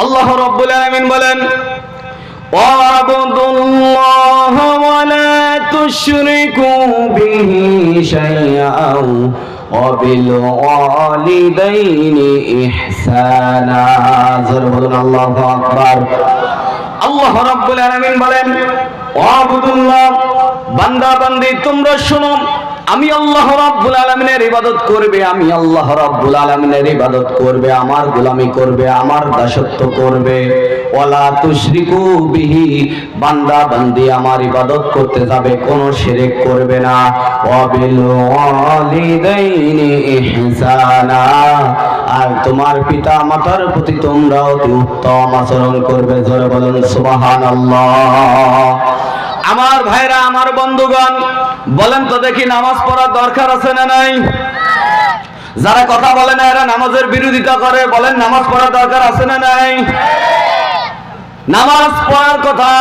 আল্লাহ রব্বুল আলামিন বলেন واعبدوا الله ولا تشركوا به شيئا وبالوالدين إحسانا জোরে বলুন আল্লাহু আকবার আল্লাহ রাব্বুল আলামিন বলেন ওয়াবুদুল্লাহ বান্দা বান্দি তোমরা শোনো আমি আল্লাহ রাব্বুল আলামিনের ইবাদত করবে, আমি আল্লাহ রাব্বুল আলামিনের ইবাদত করবে, আমার গোলামি করবে, আমার দাসত্ব করবে। ওয়ালা তুশরিকু বিহি, বান্দা বান্দি আমার ইবাদত করতে যাবে, কোন শিরক করবে না। ওয়াবিল ওয়ালিদাইনি ইহসানা। আর তোমার পিতা মাতার প্রতি তোমরাও উত্তম আচরণ করবে। জোরে বলুন, সুবহানাল্লাহ। আমার ভাইরা, আমার বন্ধুগণ, বলেন তো দেখি নামাজ পড়ার দরকার আছে না নাই? যারা কথা বলে না, এরা নামাজের বিরোধিতা করে। বলেন, নামাজ পড়ার দরকার আছে না নাই? নামাজ পড়ার কথা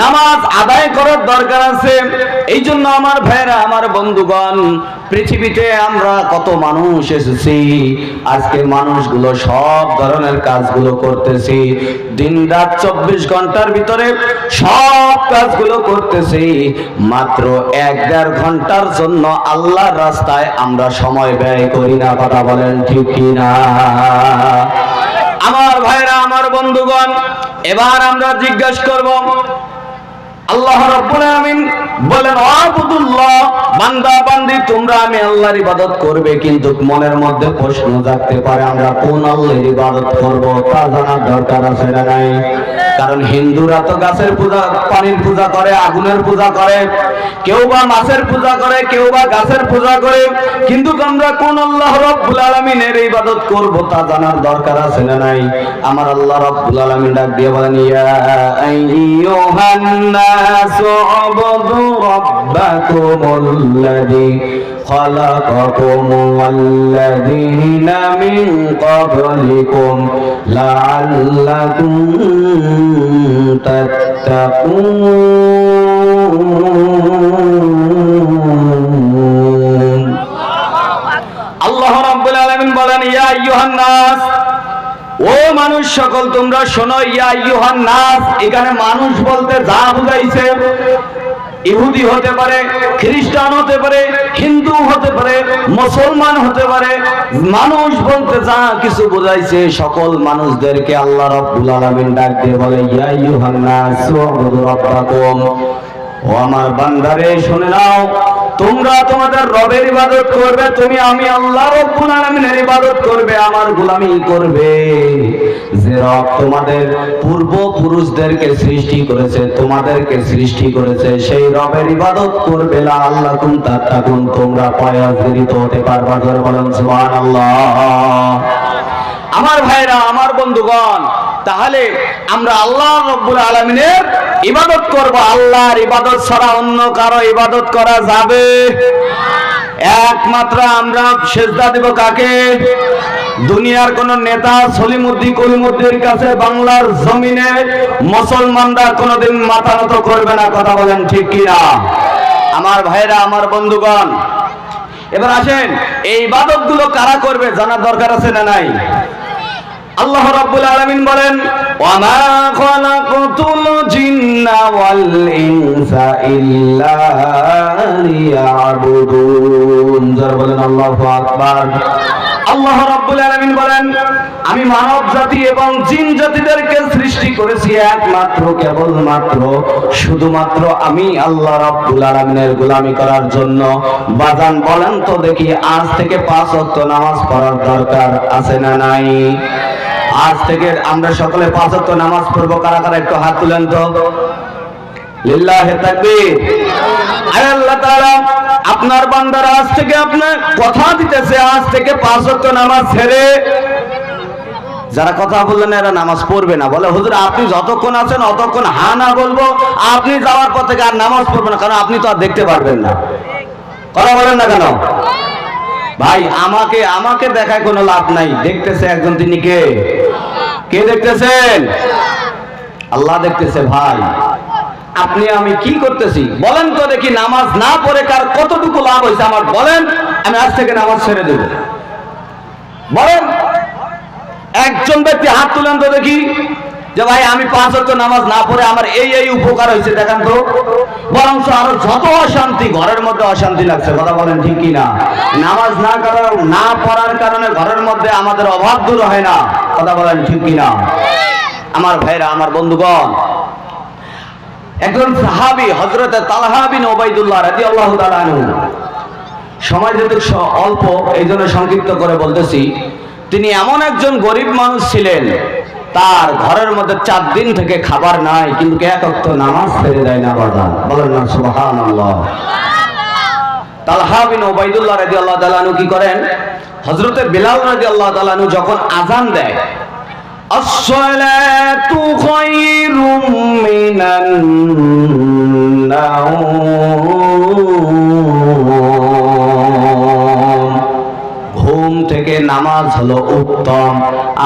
নামাজ আদায় করার দরকার আছে। এই জন্য আমার ভাইরা আমার বন্ধুগণ, পৃথিবীতে আমরা কত মানুষ এসেছি, আজকে মানুষগুলো সব ধরনের কাজগুলো করতেছি। দিন রাত চব্বিশ ঘণ্টার ভিতরে সব কাজগুলো করতেছি। মাত্র এক দেড় ঘণ্টার জন্য আল্লাহর রাস্তায় আমরা সময় ব্যয় করি না, কথা বলেন ঠিক কিনা? আমার ভাইরা আমার বন্ধুগণ, এবার আমরা জিজ্ঞাসা করব আল্লাহ রাব্বুল আমিন বলেন আবুদুল্লাহ বান্দা বান্দি তোমরা আমি আল্লাহর ইবাদত করবে, কিন্তু মনের মধ্যে প্রশ্ন জাগতে পারে, আমরা কোন আল্লাহর ইবাদত করব, তা জানার দরকার আছে না নাই? কারণ হিন্দুরা তো গাছের পূজা, পানির পূজা করে, আগুনের পূজা করে, কেউ বা মাছের পূজা করে, কেউ বা গাছের পূজা করে, কিন্তু আমরা কোন আল্লাহ রাব্বুল আলামিনের ইবাদত করব, তা জানার দরকার আছে না নাই? আমার আল্লাহ রাব্বুল আলামিন ডাক দিয়ে বলেন, ইয়া আইয়ুহান নাসু আবুদু রাব্বাকুমুল্লাযী خلقكم والذين من قبلكم لعلكم تتقون আল্লাহ রাব্বুল আলামিন বলেন ইয়া আইয়ুহান নাস ও মানুষ সকল তোমরা শোনো ইয়া আইয়ুহান নাস এখানে মানুষ বলতে যা বুঝাইছে ইহুদি হতে পারে, খ্রিস্টান হতে পারে, হিন্দু হতে পারে, মুসলমান হতে পারে, মানুষ বলতে যা কিছু বোঝাইছে সকল মানুষদেরকে আল্লাহ রাব্বুল আলামিন ডাক দিয়ে বলে, ইয়া আইয়ুহান নাস ওয়াবুদু রাব্বাকুম। ও আমার বান্দারে, শুনে নাও, তোমরা তোমাদের রবের ইবাদত করবে, তুমি আমি আল্লাহ রব্বুল আলামিনের ইবাদত করবে, আমার গোলামি করবে। যে রব তোমাদের পূর্ব পুরুষদেরকে সৃষ্টি করেছে, তোমাদেরকে সৃষ্টি করেছে। সেই রবের ইবাদত করবে লা আল্লাহ কুম তাত্তাকুন তোমরা পয়াজগিরিত হতে পারবা। জোরে বলেন, সুবহানাল্লাহ। আমার ভাইরা, আমার বন্ধুগণ, তাহলে আমরা আল্লাহ রব্বুল আলমিনের ইবাদত করব। আল্লাহর ইবাদত ছাড়া অন্য কারও ইবাদত করা যাবে একমাত্র আমরা সেজদা দেব কাকে? দুনিয়ার কোন নেতা সলিমুদ্দি কলিমুদ্দির কাছে বাংলার জমিনে মুসলমানরা কোনোদিন মাথা নত করবে না, কথা বলেন ঠিক কিনা? আমার ভাইরা, আমার বন্ধুগণ, এবার আসেন, এই ইবাদতগুলো কারা করবে জানার দরকার আছে না নাই? আল্লাহ রাব্বুল আলামিন বলেন, ওয়ামা খালাকতুল জিন্না ওয়াল ইনসা ইল্লা লিয়াবুদুন। যারা বলেন, আল্লাহু আকবার। আল্লাহ রাব্বুল আলামিন বলেন, আমি মানব জাতি এবং জিন জাতিদেরকে সৃষ্টি করেছি একমাত্র, কেবলমাত্র, শুধুমাত্র আমি আল্লাহ রাব্বুল আলামিনের গোলামি করার জন্য। বাজান বলেন তো দেখি, আজ থেকে পাঁচ ওয়াক্ত নামাজ পড়ার দরকার আছে না নাই? আজ থেকে আমরা সকলে পাঁচ ওয়াক্ত নামাজ পড়ব, কারা কারা একটু হাত তুলেন তো। আপনার বান্দারা আজ থেকে আপনার কথা দিতেছে, আজ থেকে পাঁচ নামাজ ছেড়ে। যারা কথা বললেন এরা নামাজ পড়বে না। বলে, হুজুর, আপনি যতক্ষণ আছেন, অতক্ষণ হা না বলব। আপনি যাওয়ার পর থেকে আর নামাজ পড়বে না, কারণ আপনি তো আর দেখতে পারবেন না। কথা বলেন না কেন? ভাই, আমাকে আমাকে দেখায় কোনো লাভ নাই। দেখতেছে একজন, তিনি কে? কে দেখতেছেন? আল্লাহ দেখতেছে, ভাই। আপনি, আমি কি করতেছি? বলেন তো দেখি নামাজ না পড়ে কার কতটুকু লাভ হয়েছে আমার, বলেন, আমি আজ থেকে নামাজ ছেড়ে দেব। বলেন, একজন ব্যক্তি হাত তুলেন তো দেখি, যে ভাই, আমি পাঁচ ওয়াক্ত নামাজ না পড়ে আমার এই এই উপকার হয়েছে, দেখেন তো। বরং আরও যত অশান্তি, ঘরের মধ্যে অশান্তি লাগছে, কথা বলেন ঠিক কি না? নামাজ না করার, না পড়ার কারণে ঘরের মধ্যে আমাদের অভাব দূর হয় না, কথা বলেন ঠিক কি না? আমার ভাইরা, আমার বন্ধুগণ একজন সাহাবি হজরতে তালহা বিন ওবাইদুল্লাহ রাদিয়াল্লাহু তাআলা আনহু। সময় যেহেতু অল্প এই জন্য সংক্ষিপ্ত করে বলতেছি, তিনি এমন একজন গরিব মানুষ ছিলেন, তার ঘরের মধ্যে চার দিন থেকে খাবার নাই, কিন্তু এক নামাজ রাজি আল্লাহ কি করেন? হজরতে বিলাল রাজি আল্লাহ তালানু যখন আজান দেয় الصلاة خير من النوم থেকে নামাজ হলো উত্তম।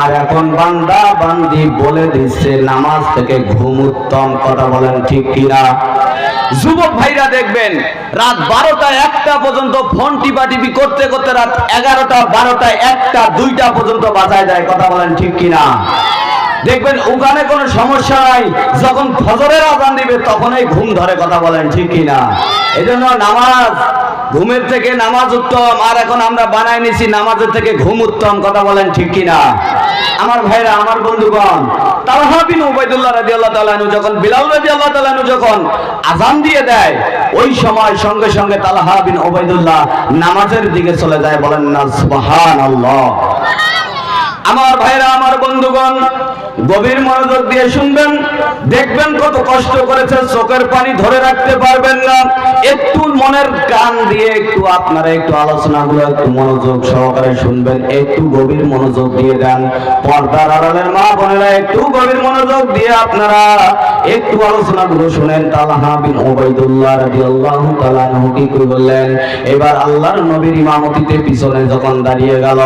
আর এখন বান্দা বান্দি বলে দিচ্ছে, নামাজ থেকে ঘুম উত্তম, কথা বলেন ঠিক কিনা? যুবক ভাইরা দেখবেন, রাত বারোটা একটা পর্যন্ত ফোন টিপা টিপি করতে করতে রাত এগারোটা, বারোটা একটা, দুইটা পর্যন্ত বাজায় যায়, কথা বলেন ঠিক কিনা? দেখবেন ওখানে কোনো সমস্যা নাই। যখন ফজরের আজান দিবে, তখনই ঘুম ধরে কথা বলেন, ঠিক কিনা? এই জন্য নামাজ, ঘুমের থেকে নামাজ উত্তম। আর এখন আমরা বানাই নিছি, নামাজের থেকে ঘুম উত্তম, কথা বলেন, ঠিক কিনা? আমার ভাইরা, আমার বন্ধুগণ, তালহা বিন উবাইদুল্লাহ রাদিয়াল্লাহু তাআলা যখন, বিলাল রাদিয়াল্লাহু তাআলা যখন আজান দিয়ে দেয়, ওই সময় সঙ্গে সঙ্গে তালহা বিন উবাইদুল্লাহ নামাজের দিকে চলে যায়, বলেন না, সুবহানাল্লাহ। আমার ভাইরা, আমার বন্ধুগণ, গভীর মনোযোগ দিয়ে শুনবেন, দেখবেন কত কষ্ট করেছে চোখের পানি ধরে রাখতে পারবেন না। একটু মনের কান দিয়ে একটু আপনারা একটু আলোচনাগুলো, একটু মনোযোগ সহকারে শুনবেন, একটু গভীর মনোযোগ দিয়ে দেন পর্দার আড়ালের মা বোনেরা, একটু গভীর মনোযোগ দিয়ে আপনারা একটু আলোচনাগুলো শুনেন। তালহা বিন ওবাইদুল্লাহ রাদিয়াল্লাহু তাআলা আনহু কি করে বললেন, এবার আল্লাহর নবীর ইমামতিতে পিছনে যখন দাঁড়িয়ে গেল,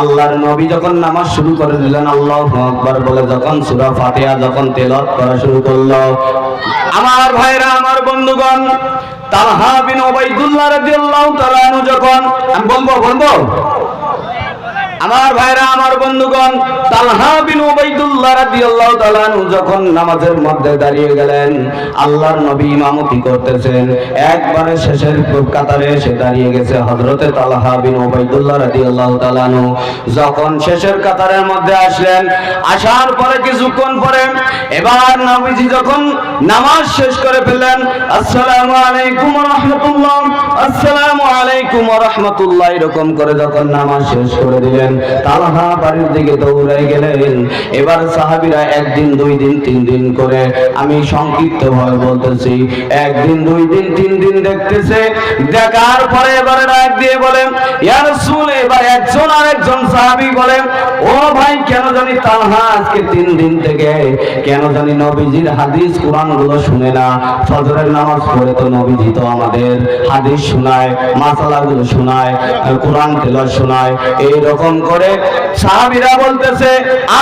আল্লাহর নবী যখন নামাজ শুরু করে দিলেন, আল্লাহ আকবার বলে যখন সুরা ফাতিহা যখন তেলত করা শুরু করল, আমার ভাইরা, আমার বন্ধুগণ, তালহা বিন ওবাইদুল্লাহ রাদিয়াল্লাহু তাআলা যখন, আমি বলব বলব আমার ভাইরা, আমার বন্ধুগণ, তালহা বিন উবাইদুল্লাহ রাদিয়াল্লাহু তাআলা যখন নামাজের মধ্যে দাঁড়িয়ে গেলেন, আল্লাহর নবী ইমামতি করতেছেন। একবারে শেষের কাতারে এসে দাঁড়িয়ে গেছে হযরতে তালহা বিন উবাইদুল্লাহ রাদিয়াল্লাহু তাআলা যখন শেষের কাতারের মধ্যে আসলেন, আসার পরে কিছুক্ষণ পরে এবার নবীজি যখন নামাজ শেষ করে ফেললেন, আসসালামু আলাইকুম রাহমাতুল্লাহ। আসসালামু আলাইকুম ওয়া রাহমাতুল্লাহ। এরকম করে যখন নামাজ শেষ করে দিলেন, তালহা বাড়ির দিকে দৌড়াই গেলেন। এবার সাহাবীরা একদিন, দুই দিন, তিন দিন করে আমি সংক্ষিপ্ত ভাবে বলতেছি, একদিন, দুই দিন, তিন দিন দেখতেছে। দেখার পরে এবারে ডাক দিয়ে বলেন, ইয়া রাসূল একজন সাহাবী বলেন, ও ভাই, কেন জানি তালহা আজকে তিন দিন থেকে, কেন জানি নবীজির হাদিস কোরআনগুলো শুনে না। ফজরের নামাজ পড়ে তো নবীজি তো আমাদের হাদিস শোনায় মাসালা গুলো শোনায় কোরআন তেলাওয়াত শোনায়। এই রকম করে সাহাবীরা বলতেছে,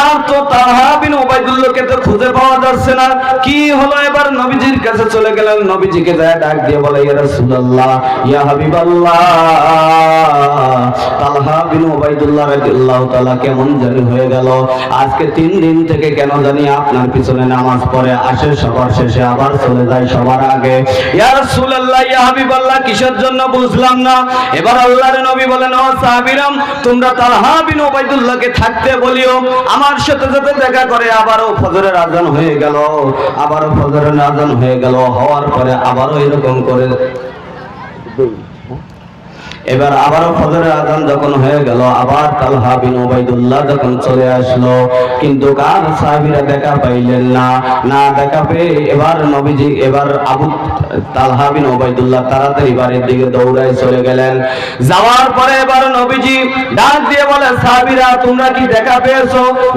আর তো তালহা বিন ওবাইদুল্লাহকে তো খুঁজে পাওয়া যাচ্ছে না। কি হলো এবার নবীজির কাছে চলে গেলেন? নবীজিকে যায় ডাক দিয়ে বলে, ইয়া রাসূলুল্লাহ, ইয়া হাবিবাল্লাহ তালহা বিন ওবাইদুল্লাহ রাদিয়াল্লাহু কেমন জানি হয়ে গেল। আজকে তিন দিন থেকে কেন জানি আপনার পিছনে নামাজ পড়ে আসে, সবার শেষে আবার চলে যায় সবার আগে। কিসের জন্য বুঝলাম না। এবার আল্লাহর নবী বলেন, ও সাহাবীরাম, তোমরা তালহা বিন ওবাইদুল্লাহকে থাকতে বলিও। আমার সাথে সাথে দেখা করে আবারও ফজরের আজান হয়ে গেল। আবারও ফজরের আজান হয়ে গেল। হওয়ার পরে আবারও এরকম করে এবার আবারও ফজরের আজান যখন হয়ে গেল, আবার তালহা বিন ওবাইদুল্লাহ যখন চলে আসলো, কিন্তু কার সাহাবীরা দেখা পাইলেন না। না দেখা পেয়ে এবার নবীজি, এবার আবু তালহা বিন ওবাইদুল্লাহ তাড়াতাড়ি বাড়ির দিকে দৌড়ায় চলে গেলেন। যাওয়ার পরে এবার নবীজি ডাক দিয়ে বলে, সাহাবীরা, তোমরা কি দেখা পেয়েছ?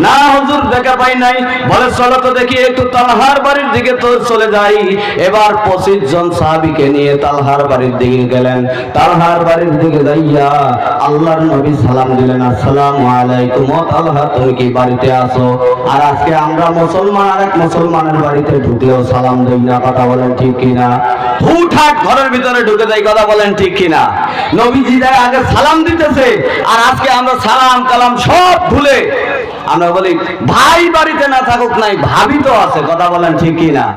না, হুজুর, দেখা পাই নাই। বলে, চলো তো দেখি, একটু তালহার বাড়ির দিকে তো চলে যাই। এবার পঁচিশ জন সাহাবীকে নিয়ে তালহার বাড়ির দিকে গেলেন। তালহার বাড়ির দিকে যাইয়া আল্লাহর নবী সালাম দিলেন, আসসালামু আলাইকুম তুমি কি বাড়িতে আসো আর আজকে আমরা মুসলমান আর এক মুসলমানের বাড়িতে ঢুকলেও সালাম দেই না, কথা বলেন ঠিক কিনা? ঘরের ভিতরে ঢুকে যাই, কথা বলেন ঠিক কিনা? নবীজি যায় আগে সালাম দিতেছে, আর আজকে আমরা সালাম, কালাম সব ভুলে আমরা বলি, ভাই বাড়িতে না থাকুক নাই, ভাবি তো আছে, কথা বলেন ঠিক কি না